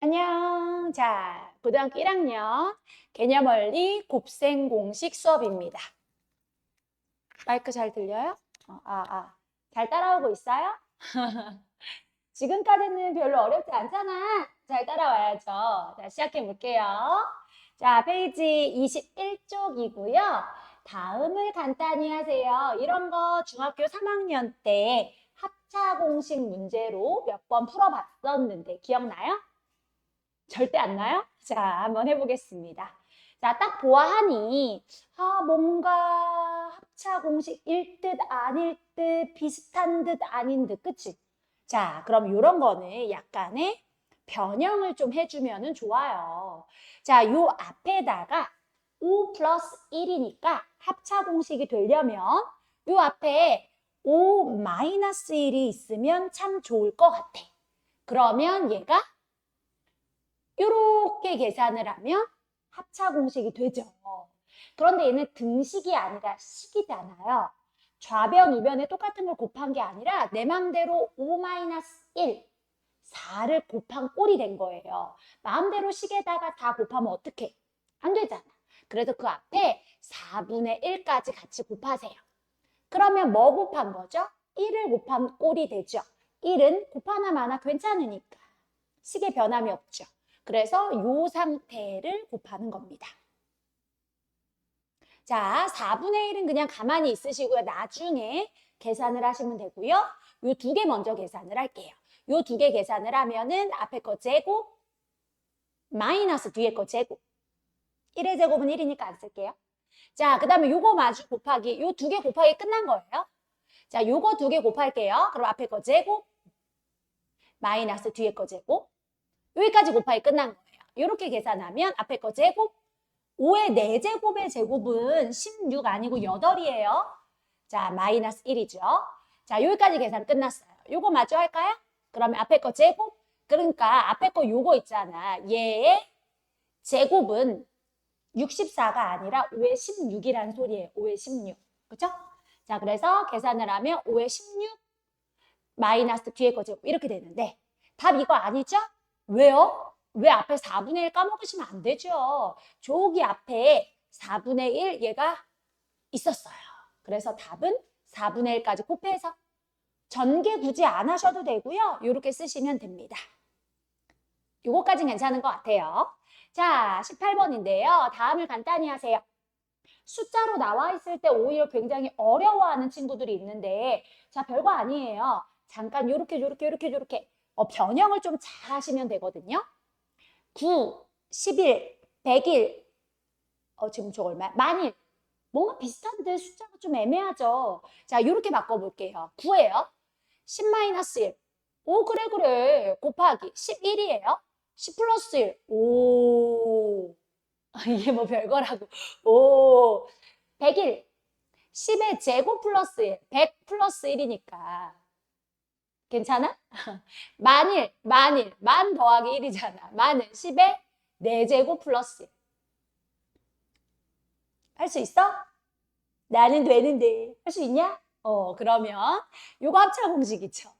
안녕. 자, 고등학교 1학년 개념원리 곱셈 공식 수업입니다. 마이크 잘 들려요? 어, 아, 아. 잘 따라오고 있어요? 지금까지는 별로 어렵지 않잖아. 잘 따라와야죠. 자, 시작해 볼게요. 자, 페이지 21쪽이고요. 다음을 간단히 하세요. 이런 거 중학교 3학년 때 합차 공식 문제로 몇 번 풀어봤었는데 기억나요? 절대 안 나요? 자, 한번 해보겠습니다. 자, 딱 보아하니, 아, 뭔가 합차 공식 일 듯 아닐 듯 비슷한 듯 아닌 듯, 그치? 자, 그럼 이런 거는 약간의 변형을 좀 해주면 좋아요. 자, 요 앞에다가 5 플러스 1이니까 합차 공식이 되려면 요 앞에 5 마이너스 1이 있으면 참 좋을 것 같아. 그러면 얘가 이렇게 계산을 하면 합차 공식이 되죠. 그런데 얘는 등식이 아니라 식이잖아요. 좌변, 우변에 똑같은 걸 곱한 게 아니라 내 맘대로 5-1, 4를 곱한 꼴이 된 거예요. 마음대로 식에다가 다 곱하면 어떻게? 안 되잖아. 그래서 그 앞에 4분의 1까지 같이 곱하세요. 그러면 뭐 곱한 거죠? 1을 곱한 꼴이 되죠. 1은 곱하나 마나 괜찮으니까. 식의 변함이 없죠. 그래서 이 상태를 곱하는 겁니다. 자, 4분의 1은 그냥 가만히 있으시고요. 나중에 계산을 하시면 되고요. 이두개 먼저 계산을 할게요. 이두개 계산을 하면은 앞에 거 제곱 마이너스 뒤에 거 제곱 1의 제곱은 1이니까 안 쓸게요. 자, 그 다음에 요거 마주 곱하기 요 두 개 곱하기 끝난 거예요. 자, 요거 두 개 곱할게요. 그럼 앞에 거 제곱 마이너스 뒤에 거 제곱 여기까지 곱하기 끝난 거예요. 이렇게 계산하면 앞에 거 제곱 5의 4제곱의 제곱은 16 아니고 8이에요. 자, 마이너스 1이죠. 자, 여기까지 계산 끝났어요. 요거 마저 할까요? 그러면 앞에 거 제곱 그러니까 앞에 거 요거 있잖아. 얘의 제곱은 64가 아니라 5의 16이라는 소리예요. 5의 16. 그죠? 자, 그래서 계산을 하면 5의 16 마이너스 뒤에 거 제곱 이렇게 되는데 답 이거 아니죠? 왜요? 왜 앞에 4분의 1 까먹으시면 안 되죠. 저기 앞에 4분의 1 얘가 있었어요. 그래서 답은 4분의 1까지 곱해서 전개 굳이 안 하셔도 되고요. 이렇게 쓰시면 됩니다. 요거까진 괜찮은 것 같아요. 자, 18번인데요. 다음을 간단히 하세요. 숫자로 나와 있을 때 오히려 굉장히 어려워하는 친구들이 있는데 자, 별거 아니에요. 잠깐 요렇게 요렇게 요렇게 요렇게 어, 변형을 좀 잘 하시면 되거든요. 9, 11, 100일, 어, 지금 저 얼마? 만일. 뭔가 비슷한데 숫자가 좀 애매하죠. 자, 이렇게 바꿔볼게요. 9예요. 10-1. 오, 그래, 그래. 곱하기. 11이에요. 10 플러스 1. 오. 이게 뭐 별거라고. 오. 100일. 10의 제곱 플러스 1. 100 플러스 1이니까. 괜찮아? 만일, 만일, 만 더하기 1이잖아. 만은 10의 4제곱 플러스 1. 할수 있어? 나는 되는데. 할 수 있냐? 어, 그러면 요거 합차 공식이죠.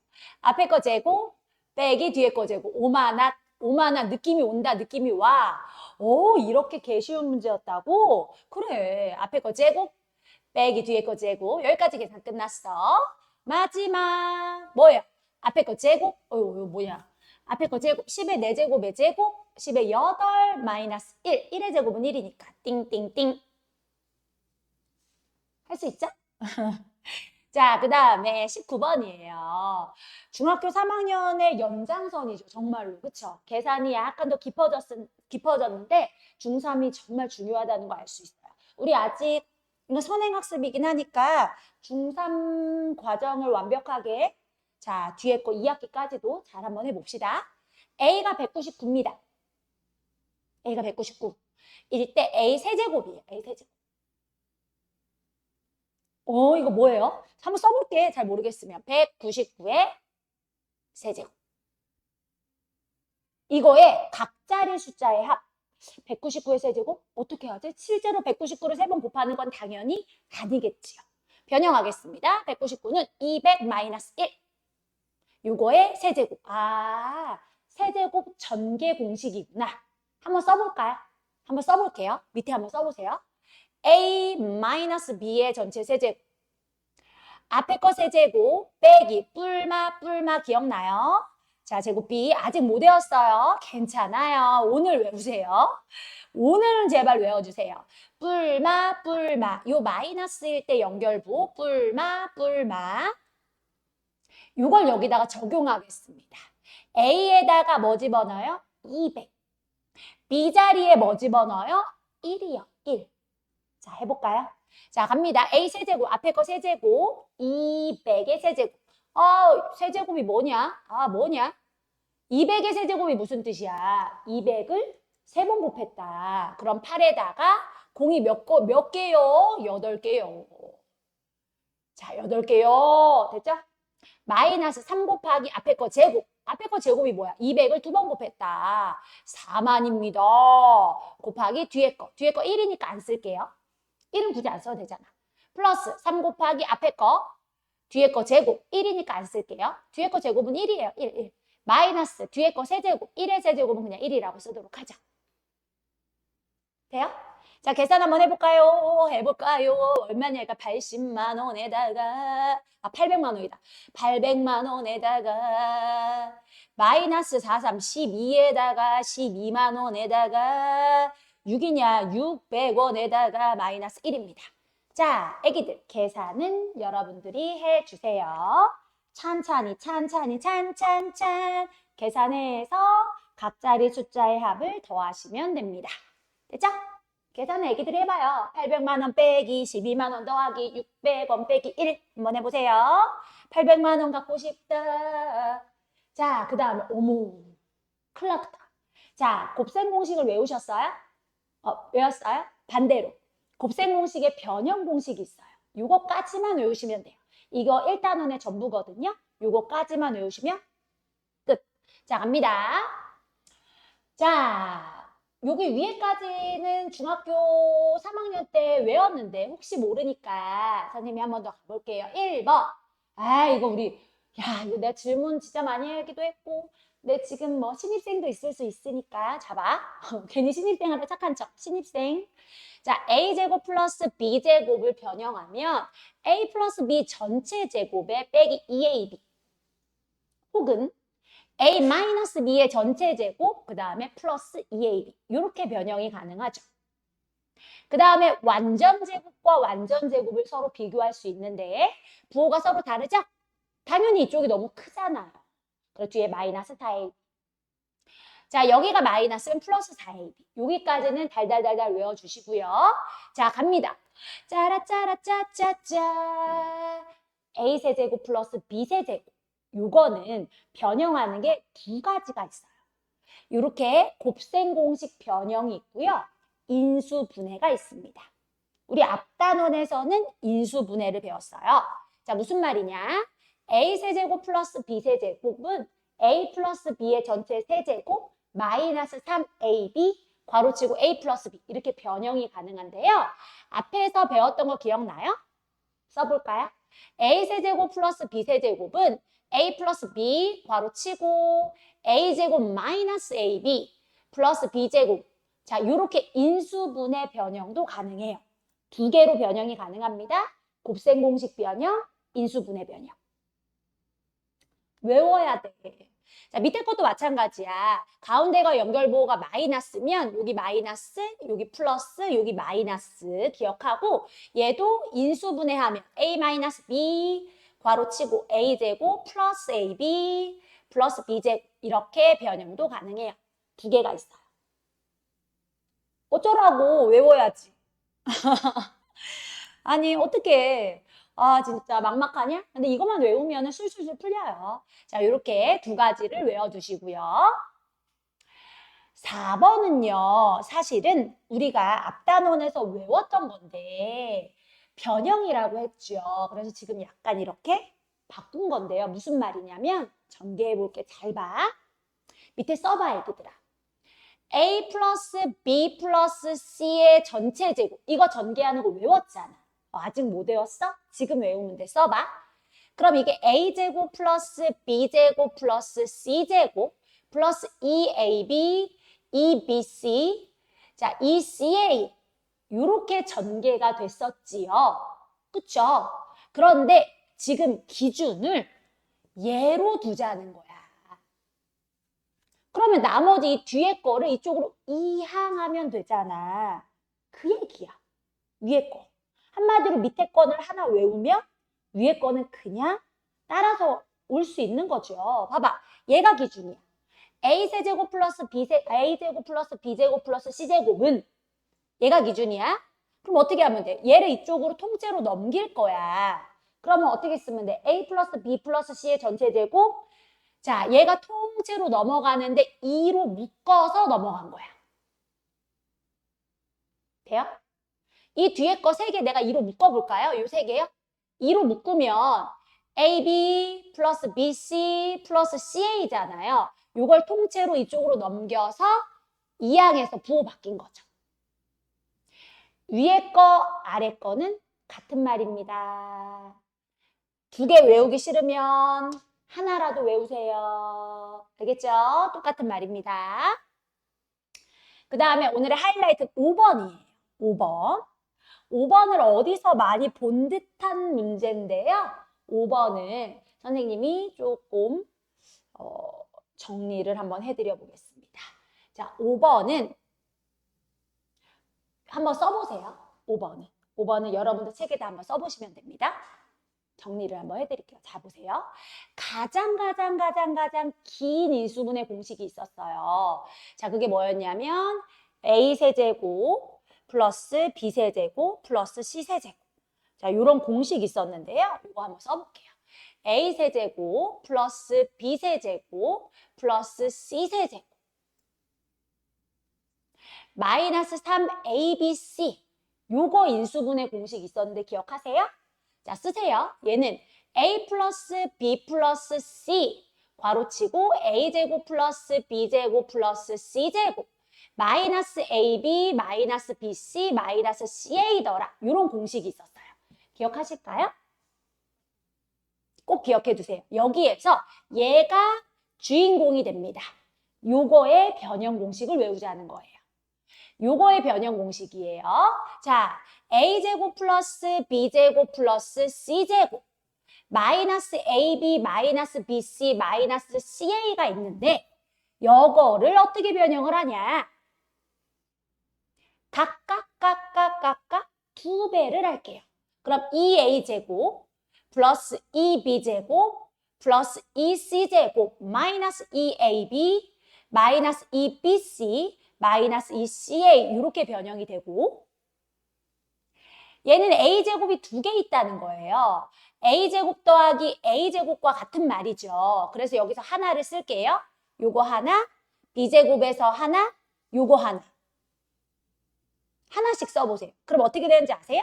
앞에 거 제곱, 빼기 뒤에 거 제곱. 오만한, 오만한 느낌이 온다, 느낌이 와. 오, 이렇게 개 쉬운 문제였다고? 그래. 앞에 거 제곱, 빼기 뒤에 거 제곱. 여기까지 계산 끝났어. 마지막. 뭐예요? 앞에 거 제곱, 어유, 이거 뭐냐? 앞에 거 제곱, 10의 4제곱의 제곱, 10의 8 마이너스 1. 1의 제곱은 1이니까. 띵띵띵. 할 수 있죠? 자, 그 다음에 19번이에요. 중학교 3학년의 연장선이죠. 정말로. 그쵸? 계산이 약간 더 깊어졌, 깊어졌는데 중3이 정말 중요하다는 거 알 수 있어요. 우리 아직 선행학습이긴 하니까 중3 과정을 완벽하게 자, 뒤에 거 2학기까지도 잘 한번 해봅시다. A가 199입니다. A가 199. 이럴 때 A 세제곱이에요. A 세제곱. 어, 이거 뭐예요? 한번 써볼게. 잘 모르겠으면. 199의 세제곱. 이거의 각자리 숫자의 합. 199의 세제곱? 어떻게 하지? 실제로 199를 세 번 곱하는 건 당연히 아니겠지요. 변형하겠습니다. 199는 200 마이너스 1. 요거의 세제곱. 아, 세제곱 전개 공식이구나. 한번 써볼까요? 한번 써볼게요. 밑에 한번 써보세요. a 마이너스 b의 전체 세제곱. 앞에 거 세제곱 빼기 뿔마 뿔마 기억나요? 자, 제곱 b 아직 못 외웠어요. 괜찮아요. 오늘 외우세요. 오늘은 제발 외워주세요. 뿔마 뿔마 요 마이너스일 때 연결부 뿔마 뿔마 요걸 여기다가 적용하겠습니다. A에다가 뭐 집어넣어요? 200. B 자리에 뭐 집어넣어요? 1이요. 1. 자, 해볼까요? 자, 갑니다. A 세제곱, 앞에 거 세제곱, 200의 세제곱. 어, 세제곱이 뭐냐? 아, 뭐냐? 200의 세제곱이 무슨 뜻이야? 200을 세 번 곱했다. 그럼 8에다가 공이 몇, 거, 몇 개요? 8개요. 자, 8개요. 됐죠? 마이너스 3 곱하기 앞에 거 제곱. 앞에 거 제곱이 뭐야? 200을 두 번 곱했다. 4만입니다. 곱하기 뒤에 거. 뒤에 거 1이니까 안 쓸게요. 1은 굳이 안 써도 되잖아. 플러스 3 곱하기 앞에 거. 뒤에 거 제곱. 1이니까 안 쓸게요. 뒤에 거 제곱은 1이에요. 1, 1. 마이너스 뒤에 거 세제곱. 1의 세제곱은 그냥 1이라고 쓰도록 하자. 돼요? 자, 계산 한번 해볼까요? 해볼까요? 얼마냐니까 80만 원에다가, 아, 800만 원이다. 800만 원에다가, 마이너스 43, 12에다가, 12만 원에다가, 6이냐, 600원에다가, 마이너스 1입니다. 자, 애기들, 계산은 여러분들이 해주세요. 찬찬히, 찬찬히, 찬찬찬. 계산해서 각자리 숫자의 합을 더하시면 됩니다. 됐죠? 계산을 애기들이 해봐요. 800만 원 빼기 12만 원 더하기 600원 빼기 1 한번 해보세요. 800만 원 갖고 싶다. 자, 그 다음에 어머, 큰일 났다. 자, 곱셈 공식을 외우셨어요? 어, 외웠어요? 반대로 곱셈 공식에 변형 공식이 있어요. 요거까지만 외우시면 돼요. 이거 1단원의 전부거든요. 요거까지만 외우시면 끝. 자, 갑니다. 자, 여기 위에까지는 중학교 3학년 때 외웠는데 혹시 모르니까 선생님이 한 번 더 가볼게요. 1번. 아, 이거 우리 야, 이거 내가 질문 진짜 많이 하기도 했고 내 지금 뭐 신입생도 있을 수 있으니까 잡아. 괜히 신입생한테 착한 척. 신입생. 자, a제곱 플러스 b제곱을 변형하면 a 플러스 b 전체 제곱에 빼기 2ab 혹은 a 마이너스 b의 전체 제곱 그 다음에 플러스 2ab 이렇게 변형이 가능하죠. 그 다음에 완전 제곱과 완전 제곱을 서로 비교할 수 있는데 부호가 서로 다르죠? 당연히 이쪽이 너무 크잖아요. 그리고 뒤에 마이너스 4ab 자 여기가 마이너스면 플러스 4ab 여기까지는 달달달달 외워주시고요. 자 갑니다. 짜라짜라짜짜짜 a 세제곱 플러스 b 세제곱 요거는 변형하는 게 두 가지가 있어요. 이렇게 곱셈 공식 변형이 있고요. 인수 분해가 있습니다. 우리 앞단원에서는 인수 분해를 배웠어요. 자, 무슨 말이냐? a 세제곱 플러스 b 세제곱은 a 플러스 b의 전체 세제곱 마이너스 3ab 괄호치고 a 플러스 b 이렇게 변형이 가능한데요. 앞에서 배웠던 거 기억나요? 써볼까요? a 세제곱 플러스 b 세제곱은 a 플러스 b 괄호 치고 a제곱 마이너스 ab 플러스 b제곱 자 이렇게 인수분해 변형도 가능해요. 두 개로 변형이 가능합니다. 곱셈 공식 변형, 인수분해 변형. 외워야 돼. 자, 밑에 것도 마찬가지야. 가운데가 연결부호가 마이너스면 여기 마이너스, 여기 플러스, 여기 마이너스 기억하고 얘도 인수분해하면 a 마이너스 b 괄호 치고 a제곱 플러스 ab 플러스 b제곱 이렇게 변형도 가능해요. 두 개가 있어요. 어쩌라고 외워야지. 아니 어떻게 아 진짜 막막하냐? 근데 이것만 외우면 술술술 풀려요. 자 이렇게 두 가지를 외워주시고요. 4번은요 사실은 우리가 앞단원에서 외웠던 건데 변형이라고 했죠. 그래서 지금 약간 이렇게 바꾼 건데요. 무슨 말이냐면 전개해 볼게. 잘 봐. 밑에 써봐, 애기들아. A 플러스 B 플러스 C의 전체 제곱. 이거 전개하는 거 외웠잖아. 어, 아직 못 외웠어? 지금 외우면 돼. 써봐. 그럼 이게 A제곱 플러스 B제곱 플러스 C제곱 플러스 2ab, 2bc, 자, 2ca 이렇게 전개가 됐었지요. 그쵸? 그런데 지금 기준을 예로 두자는 거야. 그러면 나머지 이 뒤에 거를 이쪽으로 이항하면 되잖아. 그 얘기야. 위에 거. 한마디로 밑에 거를 하나 외우면 위에 거는 그냥 따라서 올 수 있는 거죠. 봐봐. 얘가 기준이야. a세제곱 플러스 b세, a제곱 플러스 b제곱 플러스 c제곱은 얘가 기준이야. 그럼 어떻게 하면 돼? 얘를 이쪽으로 통째로 넘길 거야. 그러면 어떻게 쓰면 돼? a 플러스 b 플러스 c의 전체 제곱. 자, 얘가 통째로 넘어가는데 2로 묶어서 넘어간 거야. 돼요? 이 뒤에 거 세 개 내가 2로 묶어볼까요? 요 세 개요? 2로 묶으면 AB 플러스 BC 플러스 CA잖아요. 요걸 통째로 이쪽으로 넘겨서 이항에서 부호 바뀐 거죠. 위에 거, 아래 거는 같은 말입니다. 두 개 외우기 싫으면 하나라도 외우세요. 알겠죠? 똑같은 말입니다. 그 다음에 오늘의 하이라이트 5번이에요. 5번. 5번을 어디서 많이 본 듯한 문제인데요. 5번은 선생님이 조금 어, 정리를 한번 해드려 보겠습니다. 자, 5번은 한번 써보세요. 5번은. 5번은 여러분들 책에다 한번 써보시면 됩니다. 정리를 한번 해드릴게요. 자, 보세요. 가장, 가장, 가장, 가장 긴 인수분해 공식이 있었어요. 자, 그게 뭐였냐면, A세제곱 플러스 B세제곱 플러스 C세제곱. 자, 이런 공식이 있었는데요. 이거 한번 써볼게요. A세제곱 플러스 B세제곱 플러스 C세제곱. 마이너스 3ABC. 요거 인수분해 공식 있었는데 기억하세요? 자, 쓰세요. 얘는 A 플러스 B 플러스 C 괄호치고 A제곱 플러스 B제곱 플러스 C제곱 마이너스 AB 마이너스 BC 마이너스 CA더라. 이런 공식이 있었어요. 기억하실까요? 꼭 기억해 두세요. 여기에서 얘가 주인공이 됩니다. 요거의 변형 공식을 외우자는 거예요. 요거의 변형 공식이에요. 자, a제곱 플러스 b제곱 플러스 c제곱 마이너스 ab 마이너스 bc 마이너스 ca가 있는데 요거를 어떻게 변형을 하냐? 각각 각각 각각 두 배를 할게요. 그럼 2a제곱 플러스 2b제곱 플러스 2c제곱 마이너스 2ab 마이너스 2bc 마이너스 2ca 이렇게 변형이 되고 얘는 a제곱이 두 개 있다는 거예요. a제곱 더하기 a제곱과 같은 말이죠. 그래서 여기서 하나를 쓸게요. 요거 하나, b제곱에서 하나, 요거 하나. 하나씩 써보세요. 그럼 어떻게 되는지 아세요?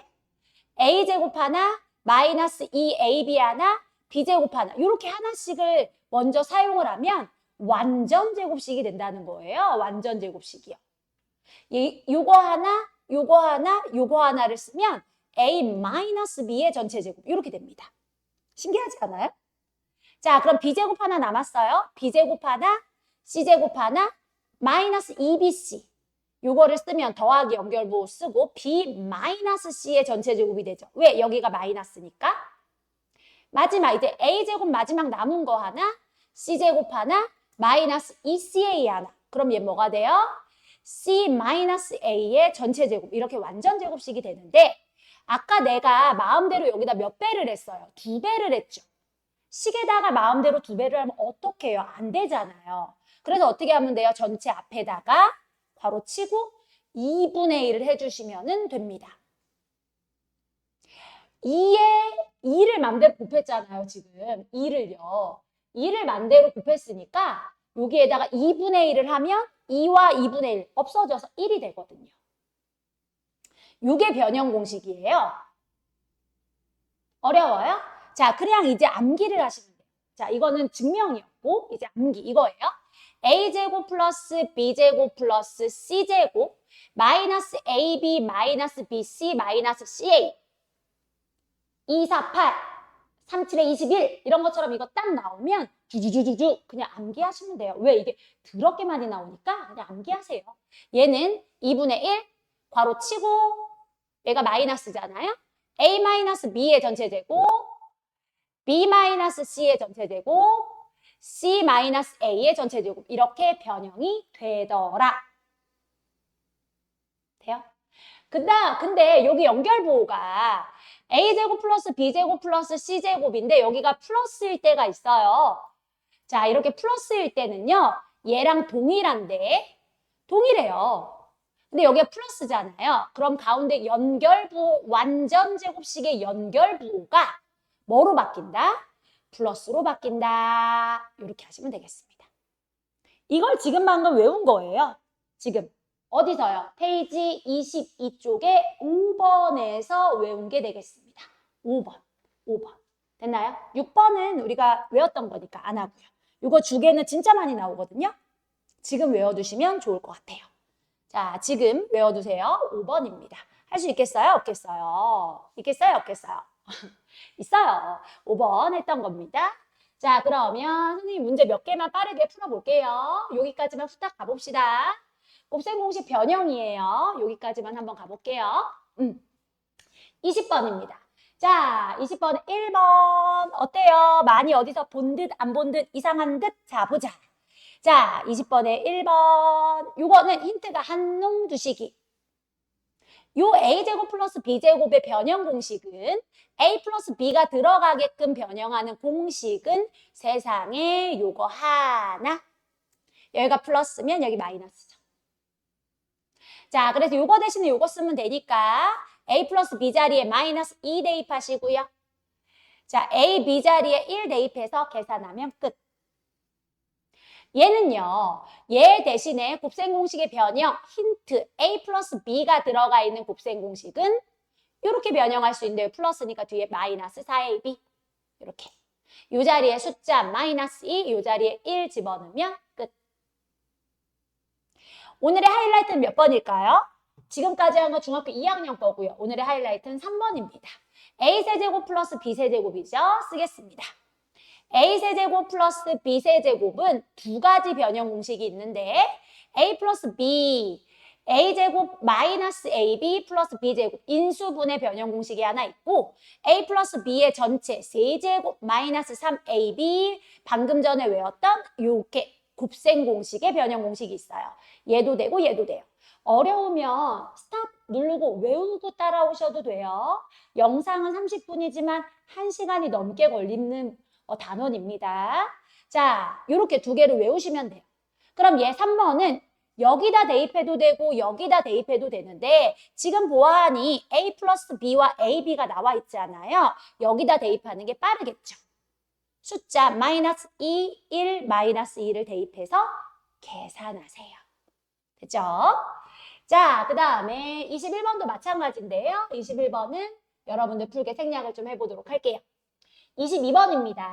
a제곱 하나, 마이너스 2ab 하나, b제곱 하나. 이렇게 하나씩을 먼저 사용을 하면 완전 제곱식이 된다는 거예요. 완전 제곱식이요. 이, 요거 하나, 요거 하나, 요거 하나를 쓰면 a-b의 전체 제곱 이렇게 됩니다. 신기하지 않아요? 자, 그럼 b제곱 하나 남았어요. b제곱 하나, c제곱 하나, 마이너스 2bc. 요거를 쓰면 더하기 연결부 쓰고 b-c의 전체 제곱이 되죠. 왜? 여기가 마이너스니까. 마지막 이제 a제곱 마지막 남은 거 하나, c제곱 하나, 마이너스 2ca 하나. 그럼 얘 뭐가 돼요? c 마이너스 a의 전체 제곱. 이렇게 완전 제곱식이 되는데 아까 내가 마음대로 여기다 몇 배를 했어요? 두 배를 했죠. 식에다가 마음대로 두 배를 하면 어떻게 해요? 안 되잖아요. 그래서 어떻게 하면 돼요? 전체 앞에다가 바로 치고 2분의 1을 해주시면 됩니다. 2에 2를 맘대로 곱했잖아요, 지금. 2를요. 2를 맘대로 곱했으니까 여기에다가 2분의 1을 하면 2와 2분의 1 없어져서 1이 되거든요. 이게 변형 공식이에요. 어려워요? 자, 그냥 이제 암기를 하시면 돼요. 자, 이거는 증명이었고 이제 암기 이거예요. a제곱 플러스 b제곱 플러스 c제곱 마이너스 ab 마이너스 bc 마이너스 ca 2, 4, 8 37에 21 이런 것처럼 이거 딱 나오면 주주주주주 그냥 암기하시면 돼요. 왜 이게 더럽게 많이 나오니까 그냥 암기하세요. 얘는 2분의 1 괄호 치고 얘가 마이너스잖아요. a 마이너스 b의 전체 제곱 b 마이너스 c의 전체 제곱 c 마이너스 a의 전체 제곱 이렇게 변형이 되더라. 돼요? 근데, 근데 여기 연결부호가 a제곱 플러스 b제곱 플러스 c제곱인데 여기가 플러스일 때가 있어요. 자, 이렇게 플러스일 때는요. 얘랑 동일한데 동일해요. 근데 여기가 플러스잖아요. 그럼 가운데 연결부 완전 제곱식의 연결부호가 뭐로 바뀐다? 플러스로 바뀐다. 이렇게 하시면 되겠습니다. 이걸 지금 방금 외운 거예요. 지금 어디서요? 페이지 22쪽에 5번에서 외운 게 되겠습니다. 5번, 5번. 됐나요? 6번은 우리가 외웠던 거니까 안 하고요. 이거 주개는 진짜 많이 나오거든요. 지금 외워두시면 좋을 것 같아요. 자, 지금 외워두세요. 5번입니다. 할 수 있겠어요? 없겠어요? 있겠어요? 없겠어요? 있어요. 5번 했던 겁니다. 자, 그러면 선생님 문제 몇 개만 빠르게 풀어볼게요. 여기까지만 후딱 가봅시다. 곱셈 공식 변형이에요. 여기까지만 한번 가볼게요. 음. 20번입니다. 자, 20번 1번 어때요? 많이 어디서 본 듯, 안 본 듯, 이상한 듯? 자, 보자. 자, 20번에 1번. 요거는 힌트가 한놈 두시기. 요 a제곱 플러스 b제곱의 변형 공식은 a 플러스 b가 들어가게끔 변형하는 공식은 세상에 요거 하나. 여기가 플러스면 여기 마이너스죠. 자, 그래서 요거 대신에 요거 쓰면 되니까 a 플러스 b 자리에 마이너스 2 대입하시고요. 자, a, b 자리에 1 대입해서 계산하면 끝. 얘는요, 얘 대신에 곱셈 공식의 변형, 힌트, a 플러스 b가 들어가 있는 곱셈 공식은 이렇게 변형할 수 있는데요. 플러스니까 뒤에 마이너스 4ab. 이렇게. 이 자리에 숫자 마이너스 2, 이 자리에 1 집어넣으면 끝. 오늘의 하이라이트는 몇 번일까요? 지금까지 한 거 중학교 2학년 거고요. 오늘의 하이라이트는 3번입니다. a세제곱 플러스 b세제곱이죠. 쓰겠습니다. a세제곱 플러스 b세제곱은 두 가지 변형 공식이 있는데 a 플러스 b, a제곱 마이너스 ab 플러스 b제곱 인수분해 변형 공식이 하나 있고 a 플러스 b의 전체 세제곱 마이너스 3ab 방금 전에 외웠던 요렇게 곱셈 공식의 변형 공식이 있어요. 얘도 되고 얘도 돼요. 어려우면 스탑 누르고 외우고 따라오셔도 돼요. 영상은 30분이지만 1시간이 넘게 걸리는 어, 단원입니다. 자, 이렇게 두 개를 외우시면 돼요. 그럼 얘 3번은 여기다 대입해도 되고 여기다 대입해도 되는데 지금 보아하니 a 플러스 b와 ab가 나와 있잖아요. 여기다 대입하는 게 빠르겠죠. 숫자 마이너스 2, 1, 마이너스 2를 대입해서 계산하세요. 됐죠? 자, 그 다음에 21번도 마찬가지인데요. 21번은 여러분들 풀게 생략을 좀 해보도록 할게요. 22번입니다.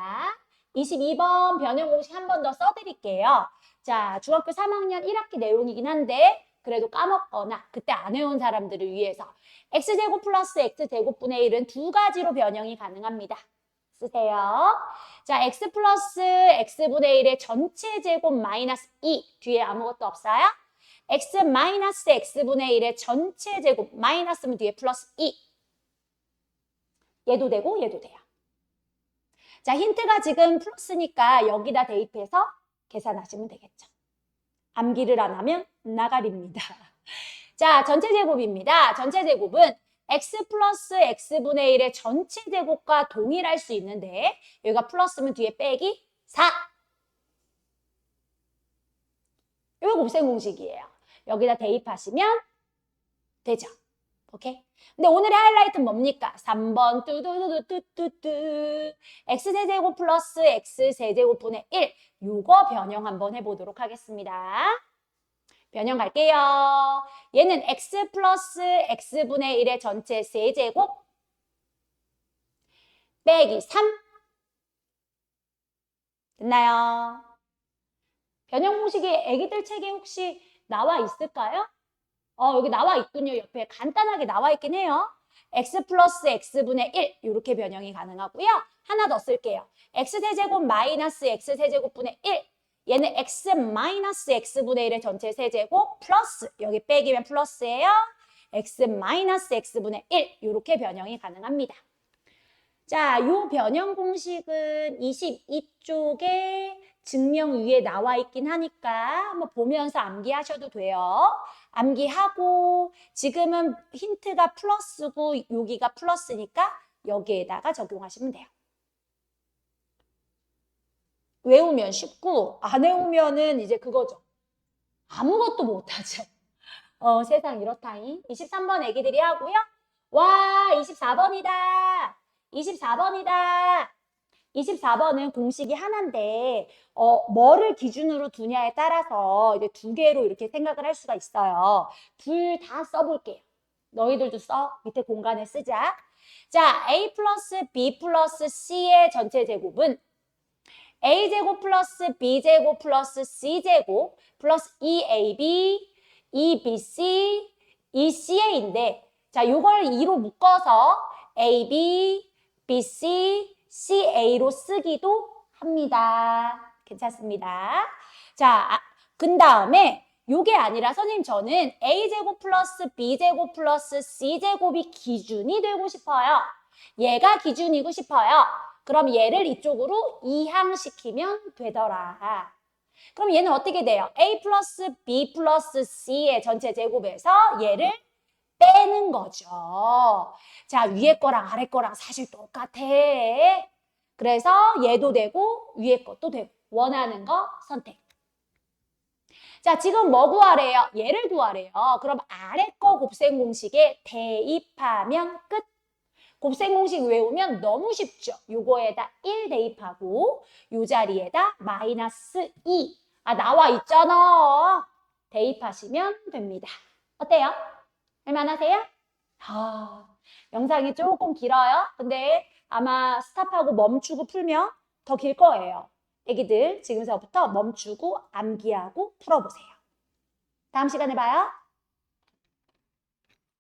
22번 변형 공식 한 번 더 써드릴게요. 자, 중학교 3학년 1학기 내용이긴 한데 그래도 까먹거나 그때 안 해온 사람들을 위해서 x제곱 플러스 x제곱분의 1은 두 가지로 변형이 가능합니다. 쓰세요. 자, x 플러스 x분의 1의 전체 제곱 마이너스 2 뒤에 아무것도 없어요? x 마이너스 x분의 1의 전체 제곱 마이너스면 뒤에 플러스 2 얘도 되고 얘도 돼요. 자, 힌트가 지금 플러스니까 여기다 대입해서 계산하시면 되겠죠. 암기를 안 하면 나가립니다. 자, 전체 제곱입니다. 전체 제곱은 x 플러스 x분의 1의 전체 제곱과 동일할 수 있는데 여기가 플러스면 뒤에 빼기 4. 이거 곱셈 공식이에요. 여기다 대입하시면 되죠. 오케이? 근데 오늘의 하이라이트는 뭡니까? 3번 뚜두두두뚜뚜 x세제곱 플러스 x세제곱분의 1 요거 변형 한번 해보도록 하겠습니다. 변형 갈게요. 얘는 x 플러스 x분의 1의 전체 세제곱 빼기 3 됐나요? 변형 공식이 애기들 책에 혹시 나와 있을까요? 어, 여기 나와 있군요. 옆에 간단하게 나와 있긴 해요. x 플러스 x분의 1 이렇게 변형이 가능하고요. 하나 더 쓸게요. x세제곱 마이너스 x세제곱분의 1 얘는 x 마이너스 x분의 1의 전체 세제곱 플러스 여기 빼기면 플러스예요. x 마이너스 x분의 1 이렇게 변형이 가능합니다. 자, 요 변형 공식은 22쪽에 증명 위에 나와 있긴 하니까 한번 보면서 암기하셔도 돼요. 암기하고 지금은 힌트가 플러스고 여기가 플러스니까 여기에다가 적용하시면 돼요. 외우면 쉽고 안 외우면은 이제 그거죠. 아무것도 못하죠. 어, 세상 이렇다잉. 23번 애기들이 하고요. 와, 24번이다. 24번이다. 24번은 공식이 하나인데, 어, 뭐를 기준으로 두냐에 따라서 이제 두 개로 이렇게 생각을 할 수가 있어요. 둘 다 써볼게요. 너희들도 써. 밑에 공간에 쓰자. 자, A 플러스 B 플러스 C의 전체 제곱은 a제곱 플러스 b제곱 플러스 c제곱 플러스 2ab, 2bc, 2ca인데 자, 요걸 2로 묶어서 ab, bc, ca로 쓰기도 합니다. 괜찮습니다. 자, 그 다음에 요게 아니라 선생님 저는 a제곱 플러스 b제곱 플러스 c제곱이 기준이 되고 싶어요. 얘가 기준이고 싶어요. 그럼 얘를 이쪽으로 이항시키면 되더라. 그럼 얘는 어떻게 돼요? a 플러스 b 플러스 c의 전체 제곱에서 얘를 빼는 거죠. 자, 위에 거랑 아래 거랑 사실 똑같아. 그래서 얘도 되고 위에 것도 되고 원하는 거 선택. 자, 지금 뭐 구하래요? 얘를 구하래요. 그럼 아래 거 곱셈 공식에 대입하면 끝. 곱셈 공식 외우면 너무 쉽죠. 요거에다 1 대입하고 요 자리에다 마이너스 2. 아 나와 있잖아. 대입하시면 됩니다. 어때요? 할만하세요? 아, 영상이 조금 길어요. 근데 아마 스탑하고 멈추고 풀면 더 길 거예요. 애기들 지금서부터 멈추고 암기하고 풀어보세요. 다음 시간에 봐요.